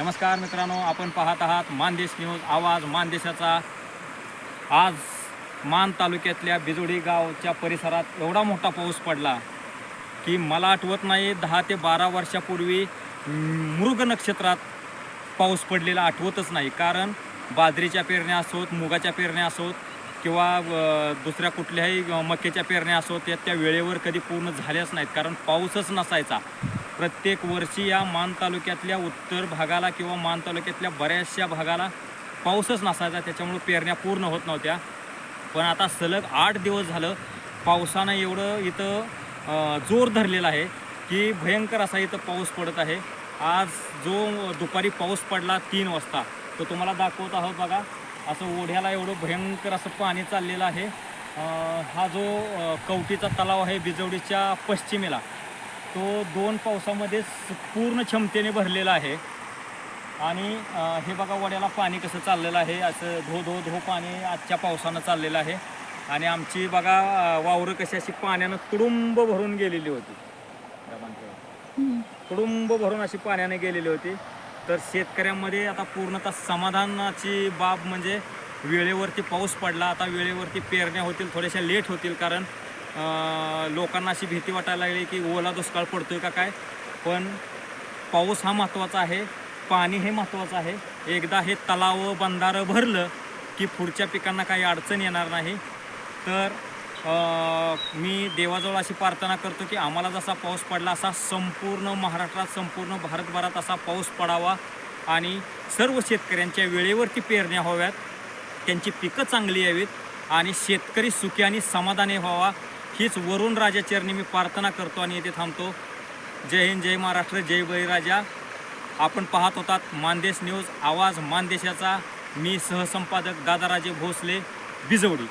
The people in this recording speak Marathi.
नमस्कार मित्रांनो आपण पाहत आहात मानदेश न्यूज आवाज मानदेशाचा. आज मान तालुक्यातल्या बिजोडी गावच्या परिसरात एवढा मोठा पाऊस पडला की मला आठवत नाही दहा ते बारा वर्षापूर्वी मृग नक्षत्रात पाऊस पडलेला आठवतच नाही. कारण बाजरीच्या पेरण्या असोत मुगाच्या पेरण्या असोत किंवा दुसऱ्या कुठल्याही मक्याच्या पेरण्या असोत त्या त्या वेळेवर कधी पूर्ण झाल्याच नाहीत. कारण पाऊसच नसायचा. प्रत्येक वर्षी या मान तालुक्यातल्या उत्तर भागाला किंवा मान तालुक्यातल्या बऱ्याचशा भागाला पाऊसच नसायचा त्याच्यामुळं पेरण्या पूर्ण होत नव्हत्या. पण आता सलग आठ दिवस झालं पावसानं एवढं इथं जोर धरलेला आहे की भयंकर असा इथं पाऊस पडत आहे. आज जो दुपारी पाऊस पडला तीन वाजता तो तुम्हाला दाखवत आहोत बघा. असं ओढ्याला एवढं भयंकर असं पाणी चाललेलं आहे. हा जो कवटीचा तलाव आहे बिजवडीच्या पश्चिमेला तो दोन पावसामध्ये पूर्ण क्षमतेने भरलेला आहे. आणि हे बघा वड्याला पाणी कसं चाललेलं आहे. असं धो धो धो पाणी आजच्या पावसानं चाललेलं आहे. आणि आमची बघा वावरं कशी अशी पाण्यानं तुडुंब भरून गेलेली होती. तुडुंब भरून अशी पाण्याने गेलेली होती. तर शेतकऱ्यांमध्ये आता पूर्णतः समाधानाची बाब म्हणजे वेळेवरती पाऊस पडला. आता वेळेवरती पेरण्या होतील थोड्याशा लेट होतील कारण लोकांना अशी भीती वाटायला लागली की ओला दुष्काळ पडतो आहे का काय? पण पाऊस हा महत्त्वाचा आहे पाणी हे महत्त्वाचं आहे. एकदा हे तलाव बंधारं भरलं की पुढच्या पिकांना काही अडचण येणार नाही. तर मी देवाजवळ अशी प्रार्थना करतो की आम्हाला जसा पाऊस पडला असा संपूर्ण महाराष्ट्रात संपूर्ण भारतभरात असा पाऊस पडावा आणि सर्व शेतकऱ्यांच्या वेळेवरती पेरण्या व्हाव्यात. त्यांची पिकं चांगली यावीत आणि शेतकरी सुखी आणि समाधानी व्हावा. हीच वरुण राजा चरणी मी प्रार्थना करतो आणि येथे थांबतो. जय हिंद जय महाराष्ट्र जय बळीराजा आपण पाहत होतात मानदेश न्यूज आवाज मानदेशाचा. मी सहसंपादक दादाराजे भोसले बिजवडी.